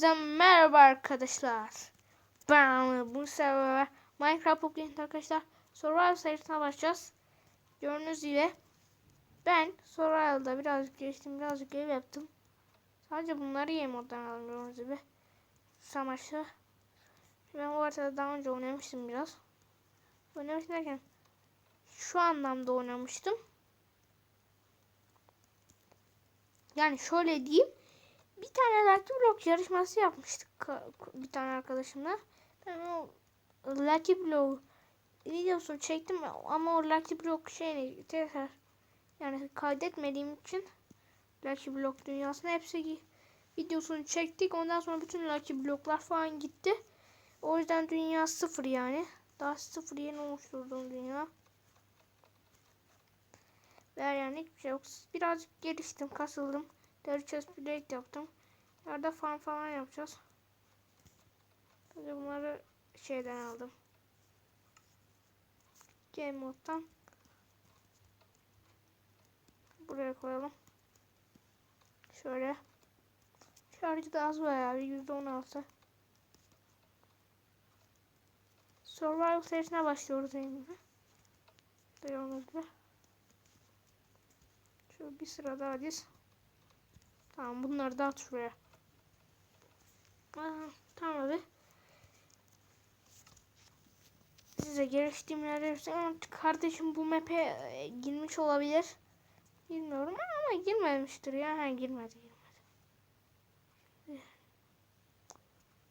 Hepinize merhaba arkadaşlar. Ben bu sefer Minecraft Pocket arkadaşlar. Survival serisine başlayacağız. Gördüğünüz gibi ben Survival'da birazcık geçtim, birazcık ev yaptım. Sadece bunları yem oradan aldım gördüğünüz gibi. Samaşlı. Ben o arada daha önce oynamıştım biraz. Oynamıştım derken şu anlamda oynamıştım. Yani şöyle diyeyim bir tane Lucky Block yarışması yapmıştık bir tane arkadaşımla. Ben o Lucky Block videosunu çektim ama o Lucky Block şeyini tekrar yani kaydetmediğim için Lucky Block dünyasına hepsi videosunu çektik. Ondan sonra bütün Lucky Block'lar falan gitti. O yüzden dünya sıfır yani. Daha sıfır yeni oluşturduğum dünya. Ve yani hiçbir şey yok. Birazcık geliştim, kasıldım. Deri chest plate yaptım. Yerde farm falan yapacağız. Hadi bunları şeyden aldım. Game moddan. Buraya koyalım. Şöyle. Şarjı da az bayağı %16. Survival serisine başlıyoruz en gibi. Gibi. Şöyle bir sıra daha diz. Tamam bunları da at şuraya. Aa, tamam abi. Size geliştiğim yerleri ama kardeşim bu map'e e, girmiş olabilir. Bilmiyorum ama girmemiştir ya. Ha girmedi girmedi.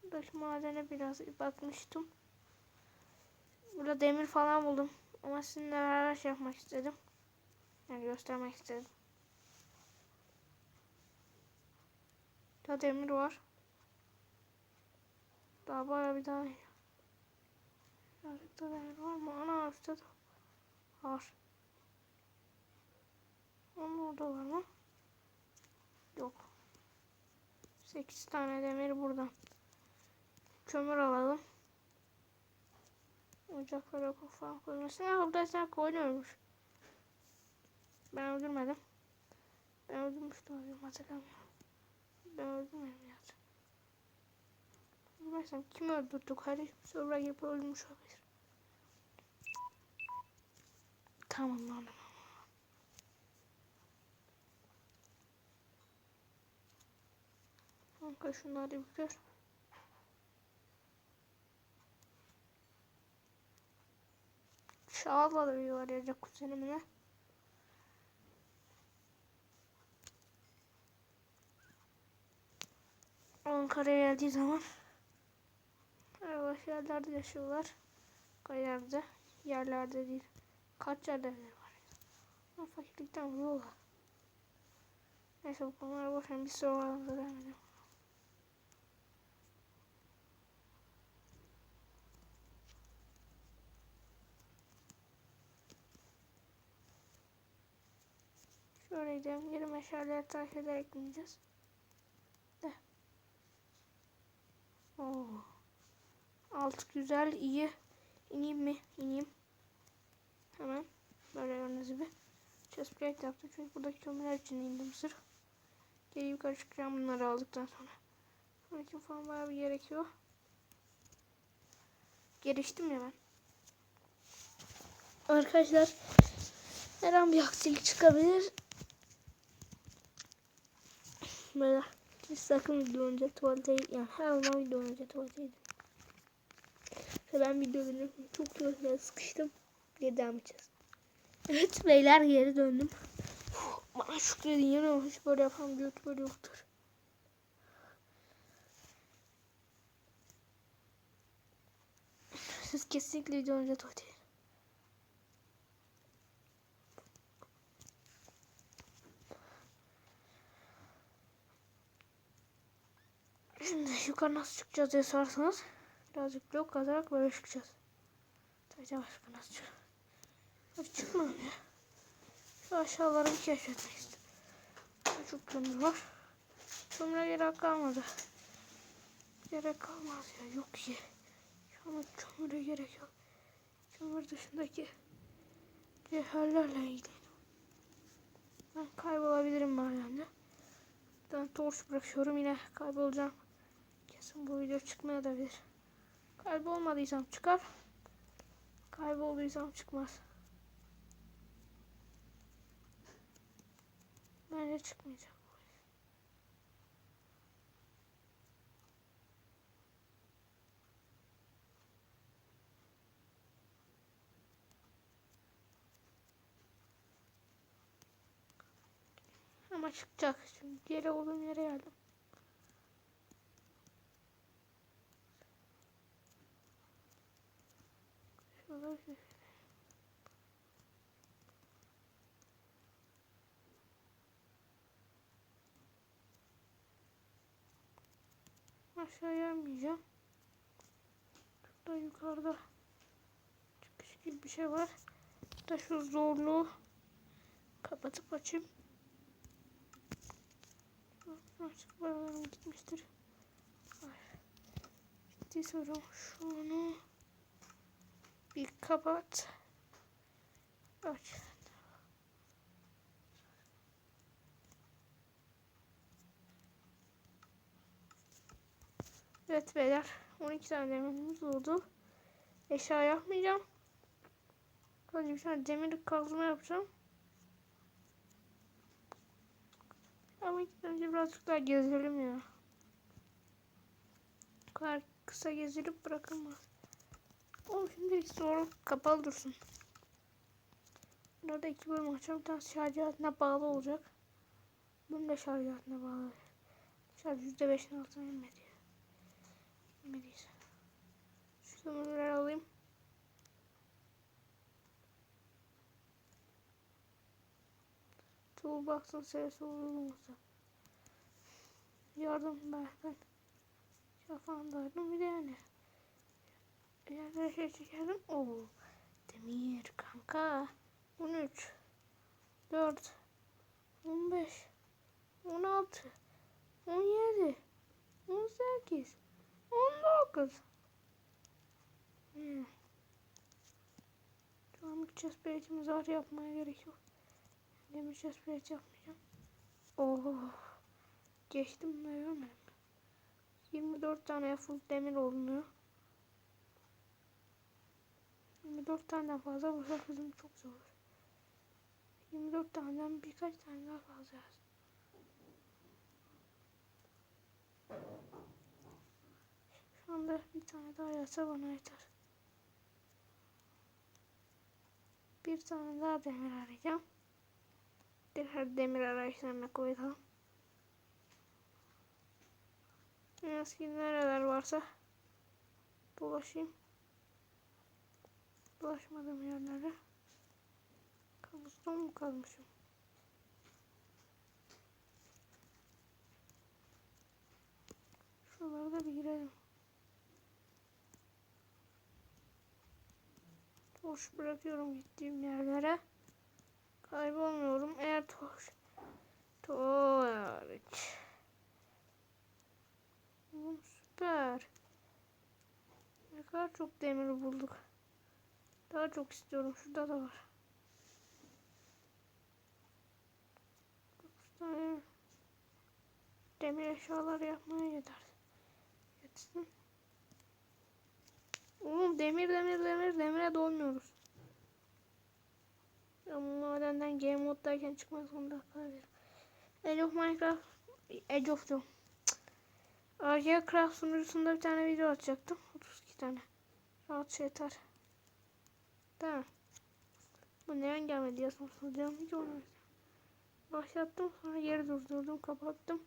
Buradaki madene biraz bakmıştım. Burada demir falan buldum. Ama sizinle beraber şey yapmak istedim. Yani göstermek istedim. Daha demir var. Daha bayağı bir daha. Birazcık da demir var mı? Ana üstte de var. Onun orada var mı? Yok. 8 tane demir buradan. Kömür alalım. Ocaklara falan koymasın. Ha burada sen koyuyormuş. Ben öldürmedim. Ben öldürmüştüm. Hatırlamıyorum. Ben öldürmedim ya. Bilmezsem kim öldürdü kardeşim sonra gibi ölmüş olabilir. Tamam lan. Kanka şunları bir gör. Şahla da bir var ya kuzenimle. Ankara'ya geldiği zaman Yavaş yerlerde yaşıyorlar. Kayarda yerlerde değil. Kaç yerde var. Ama fakirlikten vuruyorlar. Neyse bu konulara boşver bir soru var devam. Şöyle gidelim. Geri meşaleleri takip ederek. Oo. Alt güzel iyi. İneyim mi? İneyim. Hemen böyle gördüğünüz gibi. Chest plate yaptım çünkü buradaki kömürler için indim sırf. Geri yukarı çıkacağım bunları aldıktan sonra. Bunun için falan bayağı bir gerekiyor. Geliştim ya ben. Arkadaşlar her an bir aksilik çıkabilir. Böyle siz sakın video tuvalete yani her zaman video önce tuvalete gidin. Ben videoları çok göğsüne sıkıştım. Geri devam edeceğiz. Evet beyler geri döndüm. Bana şükredin yine hiç böyle yapan bir youtuber yoktur. Siz kesinlikle video önce tuvalet Şimdi yukarı nasıl çıkacağız diye sorarsanız birazcık blok kazarak böyle çıkacağız. Sadece başka nasıl çıkacağız? Hadi çıkmam ya. Şu aşağıları bir keşfetmek istedim. Çok kömür var. Kömüre gerek kalmadı. Gerek kalmaz ya. Yok ki. Şu an kömüre gerek yok. Kömür dışındaki cevherlerle ilgili. Ben kaybolabilirim madende. Ben torç bırakıyorum yine kaybolacağım. Çıkmazsın. Bu video çıkmaya da bilir. Kaybolmadıysam çıkar. Kaybolduysam çıkmaz. Bence çıkmayacak. Ama çıkacak. Çünkü geri olduğum yere geldim. Şurada bir şey. Aşağıya inmeyeceğim. Şurada yukarıda çıkış gibi bir şey var. Da şu zorluğu kapatıp açayım. Artık paralarım gitmiştir. Ay. Ciddi sorum. Şunu bir kapat. Aç. Evet beyler. 12 tane demirimiz oldu. Eşya yapmayacağım. Sadece bir tane demir kazma yapacağım. Ama ilk önce birazcık daha gezelim ya. Bu kadar kısa gezilip bırakılmaz. Oğlum şimdi sonra kapalı dursun. Burada iki bölüm açacağım. Bir şarj aletine bağlı olacak. Bunu da şarj aletine bağlı. Şarj %5'in altına inmedi. İnmediyse. Şu sömürüleri alayım. Toolbox'ın serisi olursa. Yardım ben. Şafandaydım bir de yani. Yerlere şey çekerdim. Oo. Demir kanka. 13 4 15 16 17 18 19 hmm. Şu an bir chest plate'imiz var yapmaya gerek yok. Demir plate yapmayacağım. Oh. Geçtim de görmedim. 24 tane full demir oluyor. 24 taneden fazla bulsak bizim çok zor. 24 taneden birkaç tane daha fazla yaz. Şu anda bir tane daha yazsa bana yeter. Bir tane daha demir arayacağım. Diğer demir arayışlarına koyalım. Eski nereler varsa dolaşayım. Dolaşmadığım yerlere kabuston mu kalmışım? Şuralara da bir girelim. Toş bırakıyorum gittiğim yerlere. Kaybolmuyorum. Eğer toş Torç. Oğlum süper. Ne kadar çok demir bulduk. Daha çok istiyorum. Şurada da var. Tane demir eşyalar yapmaya yeter. Yetsin. Oğlum demir demir demir demire dolmuyoruz. Bu madenden game moddayken çıkmak zorunda kalabilirim. Age of Minecraft Age of diyorum. Arcade Craft sunucusunda bir tane video atacaktım. 32 tane. Rahat yeter. Mi? Bu neden gelmedi diye soracağım. Hiç olmadı. Başlattım sonra geri durdurdum kapattım.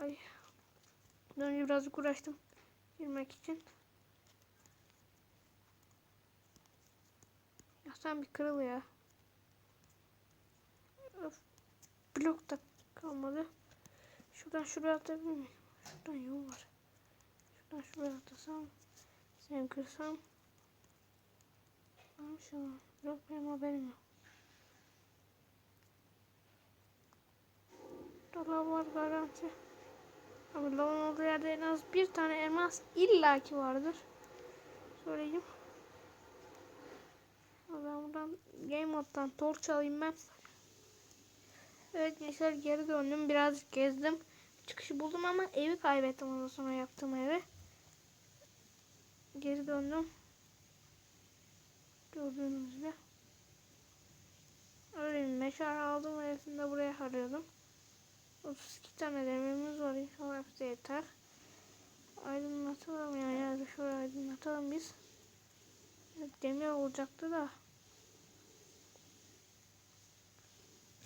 Ay. Önce birazcık uğraştım. Girmek için. Ya sen bir kırıl ya. Öf. Blok da kalmadı. Şuradan şuraya atabilir miyim? Şuradan yol var. Şuradan şuraya atasam. Sen kırsam. Varmış ama. Yok benim haberim yok. Dolap var garanti. Ama lavın olduğu yerde en az bir tane elmas illaki vardır. Ama Ben buradan game moddan torç alayım ben. Evet gençler geri döndüm. Birazcık gezdim. çıkışı buldum ama evi kaybettim ondan sonra yaptığım evi. Geri döndüm. Gördüğünüz gibi. Öyle meşale aldım ve hepsini buraya harıyordum. 32 tane demirimiz var inşallah hepsi yeter. Aydınlatalım yani hadi şöyle aydınlatalım biz. Demir olacaktı da.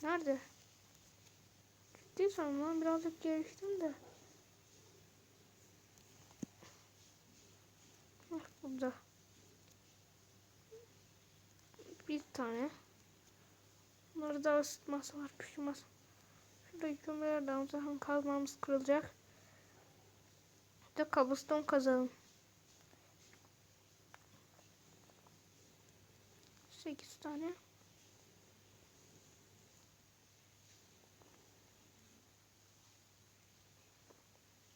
Nerede? Ciddi sanırım birazcık geliştim de. Hah, burada. Bir tane. Bunları da ısıtması var pişirmez. Şurada kömürler de zaten kazmamız kırılacak. Bir de kabuston kazalım. 8 tane.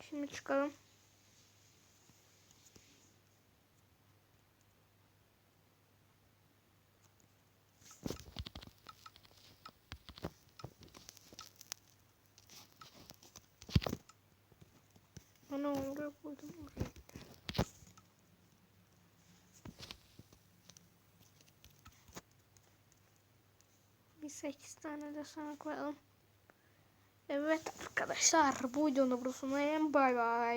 Şimdi çıkalım. Ana oraya koydum oraya. Bir 8 tane de sana koyalım. Evet arkadaşlar bu videonun burasına en bay bay.